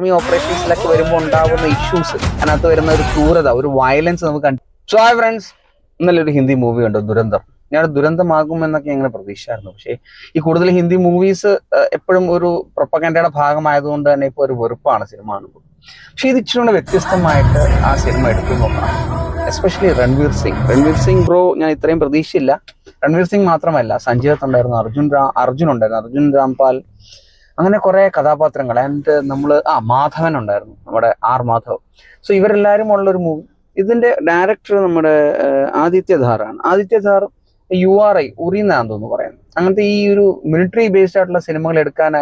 Army ഓപ്പറേഷൻസിലൊക്കെ വരുമ്പോൾ ഉണ്ടാകുന്ന issues അതിനകത്ത് വരുന്ന ഒരു ക്രൂരത ഒരു വയലൻസ് നമുക്ക് കണ്ടു സോ ഹായ് ഫ്രണ്ട്സ് ഇന്നലെ ഒരു ഹിന്ദി മൂവി ഉണ്ട് ദുരന്തം. ഞാൻ ദുരന്തമാകും എന്നൊക്കെ ഞങ്ങൾ പ്രതീക്ഷിച്ചായിരുന്നു. പക്ഷേ ഈ കൂടുതൽ ഹിന്ദി മൂവീസ് എപ്പോഴും ഒരു പ്രൊപ്പകൻഡയുടെ ഭാഗമായതുകൊണ്ട് തന്നെ ഇപ്പോൾ ഒരു വെറുപ്പാണ് സിനിമ കാണുമ്പോൾ. പക്ഷേ ഇത് ഇച്ചിരി വ്യത്യസ്തമായിട്ട് ആ സിനിമ എടുത്തു നോക്കണം. എസ്പെഷ്യലി രൺവീർ സിംഗ്. രൺവീർ സിംഗ് ബ്രോ ഞാൻ ഇത്രയും പ്രതീക്ഷയില്ല രൺവീർ സിംഗ് മാത്രമല്ല സഞ്ജയ് ദത്ത് ഉണ്ടായിരുന്നു അർജുൻ രാ അർജുൻ ഉണ്ടായിരുന്നു അർജുൻ രാംപാൽ അങ്ങനെ കുറെ കഥാപാത്രങ്ങൾ. ആൻഡ് നമ്മൾ ആ മാധവൻ ഉണ്ടായിരുന്നു നമ്മുടെ ആർ മാധവ്. സോ ഇവരെല്ലാവരും ഉള്ളൊരു മൂവി ഇതിന്റെ ഡയറക്ടർ നമ്മുടെ ആദിത്യധാർ ആണ്. Aditya Dhar U R I Uri തോന്നുന്നു പറയുന്നത് അങ്ങനത്തെ ഈ ഒരു മിലിറ്ററി ബേസ്ഡ് ആയിട്ടുള്ള സിനിമകൾ എടുക്കാൻ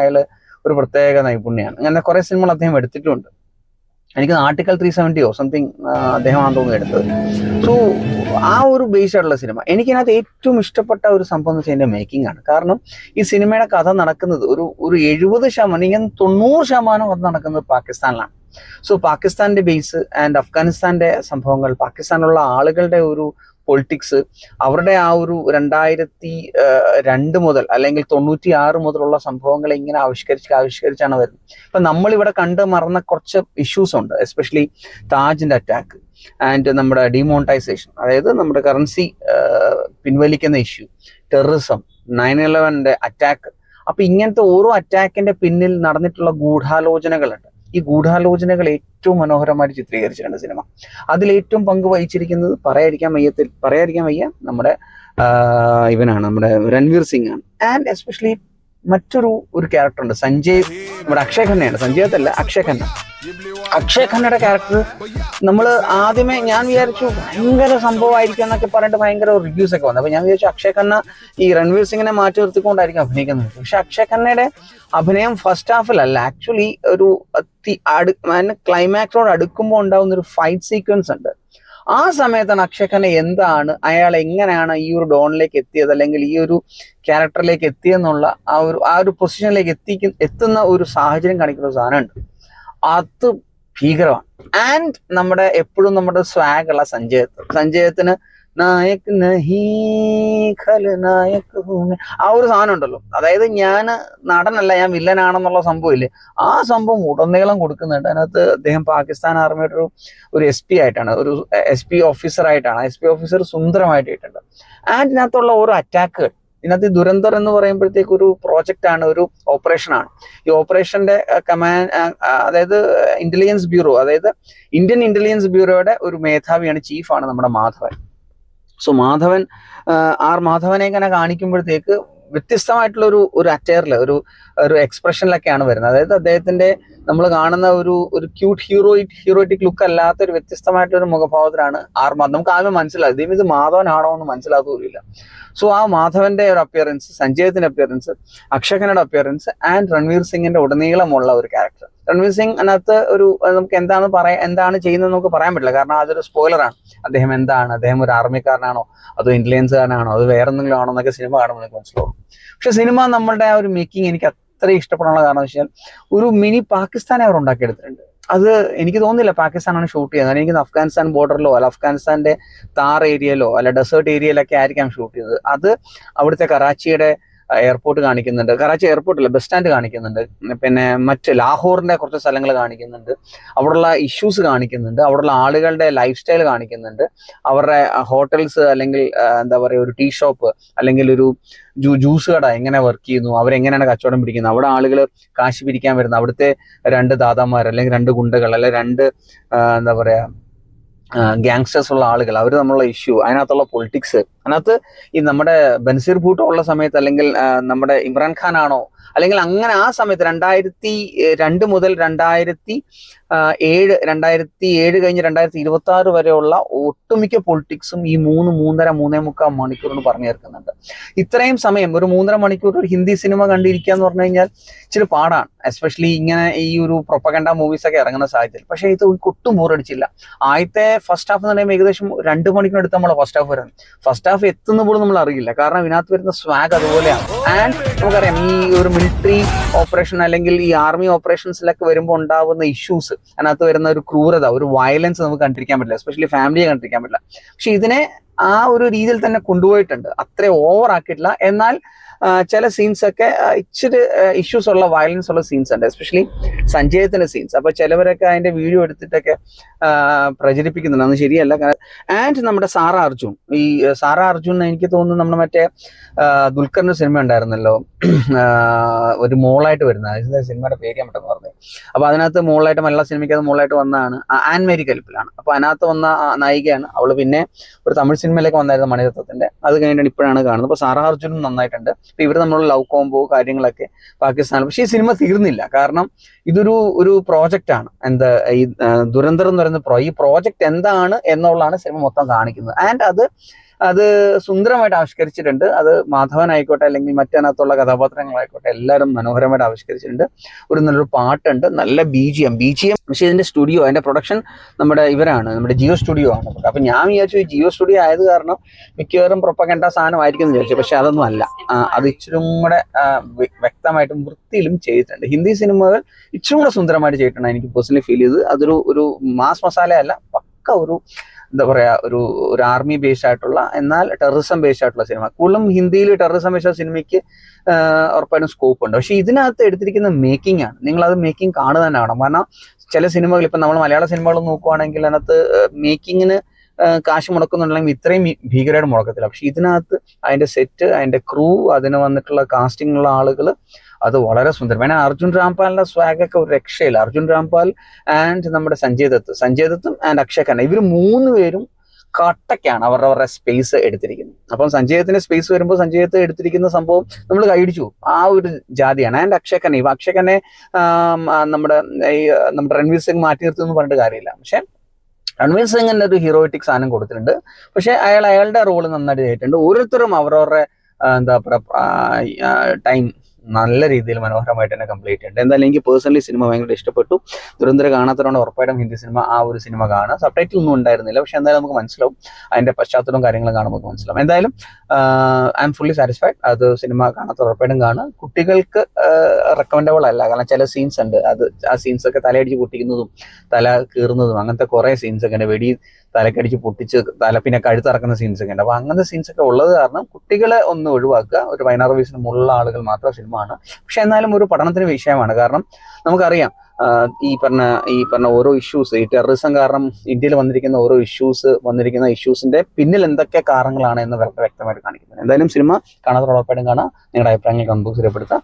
ഒരു പ്രത്യേക നൈപുണ്യമാണ് അങ്ങനെ കുറെ സിനിമകൾ അദ്ദേഹം എടുത്തിട്ടുണ്ട്. എനിക്ക് ആർട്ടിക്കൽ ത്രീ സെവന്റിയോ സംതിങ് അദ്ദേഹമാണെന്ന് തോന്നുന്നു എടുത്തത്. സോ ആ ഒരു ബേസ്ഡ് ആയിട്ടുള്ള സിനിമ എനിക്കതിനകത്ത് ഏറ്റവും ഇഷ്ടപ്പെട്ട ഒരു സംഭവം എന്ന് വെച്ചാൽ എന്റെ മേക്കിംഗ് ആണ്. കാരണം ഈ സിനിമയുടെ കഥ നടക്കുന്നത് ഒരു ഒരു എഴുപത് ശതമാനം ഇങ്ങനെ തൊണ്ണൂറ് ശതമാനം കഥ നടക്കുന്നത് പാകിസ്ഥാനിലാണ്. സോ പാകിസ്ഥാന്റെ ബേസ് ആൻഡ് അഫ്ഗാനിസ്ഥാന്റെ സംഭവങ്ങൾ പാകിസ്ഥാനുള്ള ആളുകളുടെ ഒരു പൊളിറ്റിക്സ് അവരുടെ ആ ഒരു രണ്ടായിരത്തി രണ്ട് മുതൽ അല്ലെങ്കിൽ തൊണ്ണൂറ്റി ആറ് മുതലുള്ള സംഭവങ്ങൾ ഇങ്ങനെ ആവിഷ്കരിച്ച് ആവിഷ്കരിച്ചാണ് വരുന്നത്. ഇപ്പൊ നമ്മളിവിടെ കണ്ട് മറന്ന കുറച്ച് ഇഷ്യൂസ് ഉണ്ട്. എസ്പെഷ്യലി താജിന്റെ അറ്റാക്ക് ആൻഡ് നമ്മുടെ ഡിമോണിറ്റൈസേഷൻ അതായത് നമ്മുടെ കറൻസി പിൻവലിക്കുന്ന ഇഷ്യൂ ടെററിസം നയൻ ഇലവന്റെ അറ്റാക്ക് അപ്പൊ ഇങ്ങനത്തെ ഓരോ അറ്റാക്കിന്റെ പിന്നിൽ നടന്നിട്ടുള്ള ഗൂഢാലോചനകളുണ്ട്. ഈ ഗൂഢാലോചനകൾ ഏറ്റവും മനോഹരമായിട്ട് ചിത്രീകരിച്ചിട്ടുണ്ട് സിനിമ. അതിൽ ഏറ്റവും പങ്ക് വഹിച്ചിരിക്കുന്നത് പറയാതിരിക്കാൻ വയ്യത്തിൽ പറയാതിരിക്കാൻ വയ്യ നമ്മുടെ ഇവനാണ് നമ്മുടെ രൺവീർ സിംഗ് ആണ്. ആൻഡ് എസ്പെഷ്യലി മറ്റൊരു ഒരു ക്യാരക്ടർ ഉണ്ട്. സഞ്ജയ് നമ്മുടെ അക്ഷയ് ഖന്നയാണ്. സഞ്ജയ് അല്ല അക്ഷയ് ഖന്ന. അക്ഷയ് ഖന്നയുടെ ക്യാരക്ടർ നമ്മൾ ആദ്യമേ ഞാൻ വിചാരിച്ചു ഭയങ്കര സംഭവമായിരിക്കും എന്നൊക്കെ പറഞ്ഞിട്ട് ഭയങ്കര റിവ്യൂസ് ഒക്കെ വന്നു. അപ്പൊ ഞാൻ വിചാരിച്ചു അക്ഷയ് ഖന്ന ഈ രൺവീർ സിംഗിനെ മാറ്റി നിർത്തിക്കൊണ്ടായിരിക്കും അഭിനയിക്കുന്നത്. പക്ഷെ അക്ഷയ് ഖന്നയുടെ അഭിനയം ഫസ്റ്റ് ഹാഫിലല്ല ആക്ച്വലി ഒരു ക്ലൈമാക്സിനോട് അടുക്കുമ്പോൾ ഉണ്ടാവുന്ന ഒരു ഫൈറ്റ് സീക്വൻസ് ഉണ്ട്. ആ സമയത്താണ് അക്ഷയ് ഖന്ന എന്താണ് അയാൾ എങ്ങനെയാണ് ഈ ഒരു ഡോണിലേക്ക് എത്തിയത് അല്ലെങ്കിൽ ഈ ഒരു ക്യാരക്ടറിലേക്ക് എത്തിയെന്നുള്ള ആ ഒരു ആ ഒരു പൊസിഷനിലേക്ക് എത്തിക്കുന്ന എത്തുന്ന ഒരു സാഹചര്യം കാണിക്കുന്ന സാധനമുണ്ട്. അത് ഭീകരമാണ് ആൻഡ് നമ്മുടെ എപ്പോഴും നമ്മുടെ സ്വാഗ് ഉള്ള സഞ്ജയത്ത് സഞ്ജയത്തിന് നായക് മൈ. ആ ഒരു സാധനം ഉണ്ടല്ലോ. അതായത് ഞാൻ നടനല്ല ഞാൻ വില്ലനാണെന്നുള്ള സംഭവം ഇല്ലേ? ആ സംഭവം ഉടനീളം കൊടുക്കുന്നുണ്ട്. അതിനകത്ത് അദ്ദേഹം പാകിസ്ഥാൻ ആർമിയുടെ ഒരു ഒരു എസ് പി ആയിട്ടാണ്. ഒരു എസ് പി ഓഫീസർ ആയിട്ടാണ്. എസ് പി ഓഫീസർ സുന്ദരമായിട്ട് ആൻഡ് ഇതിനകത്തുള്ള ഓരോ അറ്റാക്കുകൾ ഇതിനകത്ത് ദുരന്തർ എന്ന് പറയുമ്പോഴത്തേക്ക് ഒരു പ്രോജക്റ്റ് ആണ് ഒരു ഓപ്പറേഷൻ ആണ്. ഈ ഓപ്പറേഷന്റെ കമാൻഡ് അതായത് ഇന്റലിജൻസ് ബ്യൂറോ അതായത് ഇന്ത്യൻ ഇന്റലിജൻസ് ബ്യൂറോയുടെ ഒരു മേധാവിയാണ് ചീഫാണ് നമ്മുടെ മാധവൻ. സോ മാധവൻ ആർ മാധവനെ ഇങ്ങനെ കാണിക്കുമ്പോഴത്തേക്ക് വ്യത്യസ്തമായിട്ടുള്ള ഒരു ഒരു അറ്റയറിൽ ഒരു ഒരു എക്സ്പ്രഷനിലൊക്കെയാണ് വരുന്നത്. അതായത് അദ്ദേഹത്തിന്റെ നമ്മൾ കാണുന്ന ഒരു ഒരു ക്യൂട്ട് ഹീറോയിക് ഹീറോയിറ്റിക് ലുക്ക് അല്ലാത്ത ഒരു വ്യത്യസ്തമായിട്ടുള്ള ഒരു മുഖഭാവത്തിലാണ് ആർ മാധവൻ. നമുക്ക് ആദ്യം മനസ്സിലാകും ദൈവം ഇത് മാധവനാണോ എന്ന് മനസ്സിലാക്കുകയില്ല സോ ആ മാധവന്റെ ഒരു അപ്പിയറൻസ് സഞ്ജയത്തിന്റെ അപ്പിയറൻസ് അക്ഷകനയുടെ അപ്പിയറൻസ് ആൻഡ് രൺവീർ സിംഗിന്റെ ഉടനീളമുള്ള ഒരു ക്യാരക്ടർ രൺവീർ സിംഗ് അതിനകത്ത് ഒരു നമുക്ക് എന്താണ് പറയാ എന്താണ് ചെയ്യുന്നത് നമുക്ക് പറയാൻ പറ്റില്ല. കാരണം അതൊരു സ്പോയിലറാണ് അദ്ദേഹം എന്താണ്? അദ്ദേഹം ഒരു ആർമിക്കാരനാണോ അതോ ഇന്റലിജൻസുകാരനാണോ അത് വേറെ എന്തെങ്കിലും ആണോ എന്നൊക്കെ സിനിമ കാണുമ്പോൾ നമുക്ക് മനസ്സിലാവും. പക്ഷെ സിനിമ നമ്മളുടെ ആ ഒരു മേക്കിംഗ് എനിക്ക് അത്ര ഇഷ്ടപ്പെടാനുള്ള കാരണം വെച്ചാൽ ഒരു മിനി പാകിസ്ഥാനെ അവർ ഉണ്ടാക്കിയെടുത്തിട്ടുണ്ട്. അത് എനിക്ക് തോന്നുന്നില്ല പാകിസ്ഥാനാണ് ഷൂട്ട് ചെയ്യുന്നത്. എനിക്ക് അഫ്ഗാനിസ്ഥാൻ ബോർഡറിലോ അല്ല അഫ്ഗാനിസ്ഥാന്റെ താർ ഏരിയയിലോ അല്ല ഡെസേർട്ട് ഏരിയയിലൊക്കെ ആയിരിക്കാം ഷൂട്ട് ചെയ്തത് അത് അവിടുത്തെ കറാച്ചിയുടെ എയർപോർട്ട് കാണിക്കുന്നുണ്ട്. കറാച്ചി എയർപോർട്ടില്ല ബസ് സ്റ്റാൻഡ് കാണിക്കുന്നുണ്ട്. പിന്നെ മറ്റ് ലാഹോറിന്റെ കുറച്ച് സ്ഥലങ്ങൾ കാണിക്കുന്നുണ്ട്. അവിടെയുള്ള ഇഷ്യൂസ് കാണിക്കുന്നുണ്ട്. അവിടെയുള്ള ആളുകളുടെ ലൈഫ് സ്റ്റൈൽ കാണിക്കുന്നുണ്ട്. അവരുടെ ഹോട്ടൽസ് അല്ലെങ്കിൽ എന്താ പറയുക ഒരു ടീ ഷോപ്പ് അല്ലെങ്കിൽ ഒരു ജൂ ജ്യൂസ് കട എങ്ങനെ വർക്ക് ചെയ്യുന്നു? അവരെങ്ങനെയാണ് കച്ചവടം പിടിക്കുന്നത്? അവിടെ ആളുകൾ കാശ് പിരിക്കാൻ വരുന്നത് അവിടുത്തെ രണ്ട് ദാതാമാർ അല്ലെങ്കിൽ രണ്ട് ഗുണ്ടകൾ അല്ലെങ്കിൽ രണ്ട് എന്താ പറയുക ഗ്യാങ്സ്റ്റേഴ്സ് ഉള്ള ആളുകൾ അവർ തമ്മിലുള്ള ഇഷ്യൂ അതിനകത്തുള്ള പൊളിറ്റിക്സ് അതിനകത്ത് ഈ നമ്മുടെ ബൻസീർ ഭൂട്ടോ ഉള്ള സമയത്ത് അല്ലെങ്കിൽ നമ്മുടെ ഇമ്രാൻഖാൻ ആണോ അല്ലെങ്കിൽ അങ്ങനെ ആ സമയത്ത് രണ്ടായിരത്തി രണ്ട് മുതൽ രണ്ടായിരത്തി ഏഴ് രണ്ടായിരത്തി ഏഴ് കഴിഞ്ഞ് രണ്ടായിരത്തി ഇരുപത്തി ആറ് വരെയുള്ള ഒട്ടുമിക്ക പൊളിറ്റിക്സും ഈ മൂന്ന് മൂന്നര മൂന്നേ മുക്കാൽ മണിക്കൂറിന് പറഞ്ഞു തീർക്കുന്നുണ്ട് ഇത്രയും സമയം ഒരു മൂന്നര മണിക്കൂർ ഒരു ഹിന്ദി സിനിമ കണ്ടിരിക്കുക എന്ന് പറഞ്ഞു കഴിഞ്ഞാൽ ഇച്ചിരി പാടാണ്. എസ്പെഷ്യലി ഇങ്ങനെ ഈ ഒരു പ്രൊപ്പകണ്ട മൂവീസ് ഒക്കെ ഇറങ്ങുന്ന സാഹചര്യത്തിൽ. പക്ഷേ ഇത് ഒട്ടും ബോറടിച്ചില്ല ആദ്യത്തെ ഫസ്റ്റ് ഹാഫ് എന്ന് പറയുമ്പോൾ ഏകദേശം രണ്ട് മണിക്കൂർ എടുത്ത് നമ്മൾ ഫസ്റ്റ് ഹാഫ് വരുന്നത് ഫസ്റ്റ് എത്തുന്ന പോലും നമ്മൾ അറിയില്ല. കാരണം ഇതിനകത്ത് വരുന്ന സ്വാഗ് അതുപോലെയാണ്. ആൻഡ് നമുക്കറിയാം ഈ ഒരു മിലിറ്ററി ഓപ്പറേഷൻ അല്ലെങ്കിൽ ഈ ആർമി ഓപ്പറേഷൻസിലൊക്കെ വരുമ്പോൾ ഉണ്ടാവുന്ന ഇഷ്യൂസ് അതിനകത്ത് വരുന്ന ഒരു ക്രൂരത ഒരു വയലൻസ് നമുക്ക് കണ്ടിരിക്കാൻ പറ്റില്ല എസ്പെഷ്യലി ഫാമിലിയെ കണ്ടിരിക്കാൻ പറ്റില്ല. പക്ഷെ ഇതിനെ ആ ഒരു രീതിയിൽ തന്നെ കൊണ്ടുപോയിട്ടുണ്ട്. അത്ര ഓവർ ആക്കിയിട്ടില്ല. എന്നാൽ ചില സീൻസ് ഒക്കെ ഇച്ചിരി ഇഷ്യൂസ് ഉള്ള വയലൻസ് ഉള്ള സീൻസ് ഉണ്ട്. എസ്പെഷ്യലി സഞ്ജയത്തിന്റെ സീൻസ് അപ്പൊ ചിലവരൊക്കെ അതിന്റെ വീഡിയോ എടുത്തിട്ടൊക്കെ പ്രചരിപ്പിക്കുന്നുണ്ട്. അത് ശരിയല്ല. ആൻഡ് നമ്മുടെ സാറ അർജുൻ. ഈ സാറ അർജുൻ എനിക്ക് തോന്നുന്നു നമ്മുടെ മറ്റേ ദുൽഖറിന്റെ സിനിമ ഉണ്ടായിരുന്നല്ലോ. ഒരു മോളായിട്ട് വരുന്ന സിനിമയുടെ പേര് ഞാൻ പെട്ടെന്ന് പറഞ്ഞു. അപ്പൊ അതിനകത്ത് മോളായിട്ട് മലയാള സിനിമയ്ക്ക് അത് മോളായിട്ട് വന്നതാണ്. ആൻമേരി ആൻ മേരി കലിപ്പിലാണ്. അപ്പൊ അതിനകത്ത് വന്ന നായികയാണ്. അവൾ പിന്നെ ഒരു തമിഴ് സിനിമയിലേക്ക് വന്നായിരുന്നു മണിരത്വത്തിന്റെ അത് കഴിഞ്ഞിട്ട് ഇപ്പോഴാണ് കാണുന്നത്. അപ്പൊ സാറാ അർജുനും നന്നായിട്ടുണ്ട്. അപ്പൊ ഇവർ നമ്മളുടെ ലവ് കോംബോ കാര്യങ്ങളൊക്കെ പാകിസ്ഥാനിൽ പക്ഷേ ഈ സിനിമ തീർന്നില്ല. കാരണം ഇതൊരു ഒരു പ്രോജക്റ്റ് ആണ്. എന്താ ഈ ദുരന്തരം എന്ന് പറയുന്ന ഈ പ്രോജക്റ്റ് എന്താണ് എന്നുള്ളതാണ് സിനിമ മൊത്തം കാണിക്കുന്നത്. ആൻഡ് അത് അത് സുന്ദരമായിട്ട് ആവിഷ്കരിച്ചിട്ടുണ്ട്. അത് മാധവൻ ആയിക്കോട്ടെ അല്ലെങ്കിൽ മറ്റതിനകത്തുള്ള കഥാപാത്രങ്ങളായിക്കോട്ടെ എല്ലാവരും മനോഹരമായിട്ട് ആവിഷ്കരിച്ചിട്ടുണ്ട്. ഒരു നല്ലൊരു പാട്ടുണ്ട്. നല്ല B G M B G M പക്ഷേ ഇതിന്റെ സ്റ്റുഡിയോ അതിന്റെ പ്രൊഡക്ഷൻ നമ്മുടെ ഇവരാണ് നമ്മുടെ ജിയോ സ്റ്റുഡിയോ ആണ്. അപ്പൊ ഞാൻ വിചാരിച്ചു ജിയോ സ്റ്റുഡിയോ ആയത് കാരണം മിക്കവാറും പ്രൊപ്പകണ്ട സാധനമായിരിക്കും എന്ന് വിചാരിച്ചു. പക്ഷെ അതൊന്നും അല്ല. അത് ഇച്ചിരി കൂടെ വ്യക്തമായിട്ടും വൃത്തിയിലും ചെയ്തിട്ടുണ്ട്. ഹിന്ദി സിനിമകൾ ഇച്ചിരി കൂടെ സുന്ദരമായിട്ട് ചെയ്തിട്ടുണ്ട് എനിക്ക് പേഴ്സണലി ഫീൽ ചെയ്ത് അതൊരു ഒരു മാസ് മസാല അല്ല പക്ക ഒരു എന്താ പറയാ ഒരു ഒരു ആർമി ബേസ്ഡ് ആയിട്ടുള്ള എന്നാൽ ടെററിസം ബേസ്ഡ് ആയിട്ടുള്ള സിനിമ കൂടുതലും ഹിന്ദിയിൽ ടെററിസം ബേസ്ഡ് സിനിമയ്ക്ക് ഉറപ്പായിട്ടും സ്കോപ്പ് ഉണ്ട്. പക്ഷെ ഇതിനകത്ത് എടുത്തിരിക്കുന്ന മേക്കിംഗ് ആണ്. നിങ്ങൾ അത് മേക്കിംഗ് കാണുക തന്നെ കാണാം കാരണം ചില സിനിമകൾ ഇപ്പൊ നമ്മൾ മലയാള സിനിമകൾ നോക്കുവാണെങ്കിൽ അതിനകത്ത് മേക്കിങ്ങിന് കാശ് മുടക്കുന്നുണ്ടെങ്കിൽ ഇത്രയും ഭീകരമായിട്ട് മുടക്കത്തില്ല. പക്ഷെ ഇതിനകത്ത് അതിന്റെ സെറ്റ് അതിന്റെ ക്രൂ അതിന് വന്നിട്ടുള്ള കാസ്റ്റിംഗ് ഉള്ള ആളുകൾ അത് വളരെ സുന്ദരം വേണമെങ്കിൽ അർജുൻ രാംപാലിന്റെ സ്വാഗ് ഒക്കെ ഒരു രക്ഷയില്ല. അർജുൻ രാംപാൽ ആൻഡ് നമ്മുടെ സഞ്ജയ് ദത്ത്. സഞ്ജയ് ദത്തും ആൻഡ് അക്ഷയ് ഖന്ന. ഇവർ മൂന്ന് പേരും കട്ടക്കാണ് അവരുടെ അവരുടെ സ്പേസ് എടുത്തിരിക്കുന്നത്. അപ്പം സഞ്ജയത്തിന്റെ സ്പേസ് വരുമ്പോൾ സഞ്ജയത്ത് എടുത്തിരിക്കുന്ന സംഭവം നമ്മൾ കൈടിച്ചു ആ ഒരു ജാതിയാണ്. ആൻഡ് അക്ഷയ് ഖന്ന. ഇവ അക്ഷയ് ഖന്നെ നമ്മുടെ ഈ നമ്മുടെ രൺവീർ സിംഗ് മാറ്റി നിർത്തുമെന്ന് പറഞ്ഞിട്ട് കാര്യമില്ല. പക്ഷെ രൺവീർ സിംഗിന്റെ ഒരു ഹീറോയിറ്റിക് സാധനം കൊടുത്തിട്ടുണ്ട്. പക്ഷെ അയാൾ അയാളുടെ റോൾ നന്നായിട്ട് ചെയ്തിട്ടുണ്ട്. ഓരോരുത്തരും അവരവരുടെ എന്താ പറയുക ടൈം നല്ല രീതിയിൽ മനോഹരമായിട്ട് തന്നെ കംപ്ലീറ്റ് ഉണ്ട്. എന്തായാലും എനിക്ക് പേഴ്സണലി സിനിമ ഭയങ്കര ഇഷ്ടപ്പെട്ടു. ദുരന്തര കാണാത്തതുകൊണ്ട് ഉറപ്പായിട്ടും ഹിന്ദി സിനിമ ആ ഒരു സിനിമ കാണുക സബ് ടൈറ്റിൽ ഒന്നും ഉണ്ടായിരുന്നില്ല. പക്ഷെ എന്തായാലും നമുക്ക് മനസ്സിലാവും. അതിന്റെ പശ്ചാത്തലവും കാര്യങ്ങളും കാണുമ്പോൾ മനസ്സിലാവും. എന്തായാലും ഐ എം ഫുള്ളി സാറ്റിസ്ഫൈഡ് അത് സിനിമ കാണാത്ത ഉറപ്പായിട്ടും കാണുക കുട്ടികൾക്ക് റെക്കമെൻഡബിൾ അല്ല. കാരണം ചില സീൻസ് ഉണ്ട്. അത് ആ സീൻസ് ഒക്കെ തലയടിച്ച് പൊട്ടിക്കുന്നതും തല കീറുന്നതും അങ്ങനത്തെ കുറെ സീൻസ് ഒക്കെ ഉണ്ട്. വെടി തലക്കടിച്ച് പൊട്ടിച്ച് തല പിന്നെ കഴുത്തിറക്കുന്ന സീൻസ് ഒക്കെ ഉണ്ട്. അപ്പൊ അങ്ങനത്തെ സീൻസ് ഒക്കെ ഉള്ളത് കാരണം കുട്ടികളെ ഒന്ന് ഒഴിവാക്കുക. ഒരു പതിനാറ് വയസ്സിന് മുകളിലുള്ള ആളുകൾ മാത്രം സിനിമ ആണ് പക്ഷെ എന്നാലും ഒരു പഠനത്തിന് വിഷയമാണ്. കാരണം നമുക്കറിയാം ഈ പറഞ്ഞ ഈ പറഞ്ഞ ഓരോ ഇഷ്യൂസ് ഈ ടെററിസം കാരണം ഇന്ത്യയിൽ വന്നിരിക്കുന്ന ഓരോ ഇഷ്യൂസ് വന്നിരിക്കുന്ന ഇഷ്യൂസിന്റെ പിന്നിൽ എന്തൊക്കെ കാരണങ്ങളാണ് എന്ന് വ്യക്തമായിട്ട് കാണിക്കുന്നത് എന്തായാലും സിനിമ കാണാത്തോടൊപ്പം കാണാം. നിങ്ങളുടെ അഭിപ്രായങ്ങൾ കമ്പൂസ് രേഖപ്പെടുത്താം.